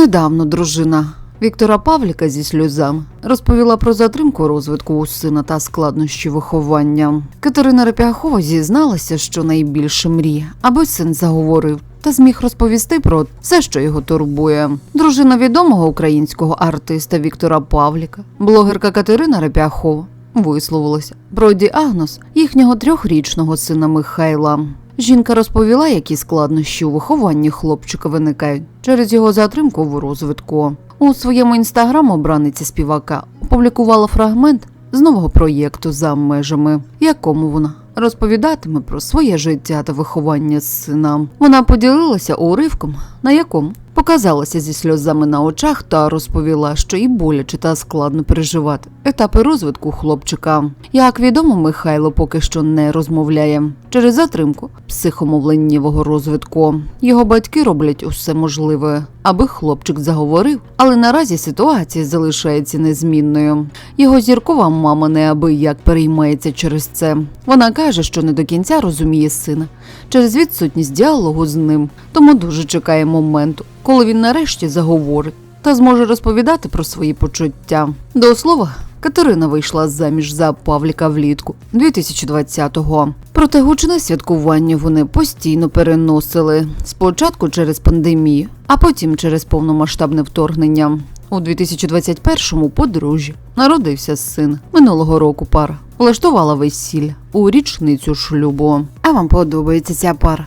Недавно дружина Віктора Павліка зі сльозами розповіла про затримку розвитку у сина та складнощі виховання. Катерина Репяхова зізналася, що найбільше мріє, аби син заговорив. Та зміг розповісти про все, що його турбує. Дружина відомого українського артиста Віктора Павліка, блогерка Катерина Репяхова, висловилася про діагноз їхнього трьохрічного сина Михайла. Жінка розповіла, які складнощі у вихованні хлопчика виникають через його затримку в розвитку. У своєму інстаграм обраниця співака опублікувала фрагмент з нового проєкту за межами, якому вона розповідатиме про своє життя та виховання сина. Вона поділилася уривком, на якому показалася зі сльозами на очах та розповіла, що і боляче та складно переживати етапи розвитку хлопчика. Як відомо, Михайло поки що не розмовляє через затримку психомовленнєвого розвитку. Його батьки роблять усе можливе, аби хлопчик заговорив, але наразі ситуація залишається незмінною. Його зіркова мама неабияк переймається через це. Вона каже, що не до кінця розуміє сина через відсутність діалогу з ним, тому дуже чекає моменту, коли він нарешті заговорить та зможе розповідати про свої почуття. До слова, Катерина вийшла заміж за Павліка влітку 2020-го. Проте гучне святкування вони постійно переносили спочатку через пандемію, а потім через повномасштабне вторгнення. У 2021-му подружжя народився син. Минулого року пара влаштувала весілля у річницю шлюбу. А вам подобається ця пара?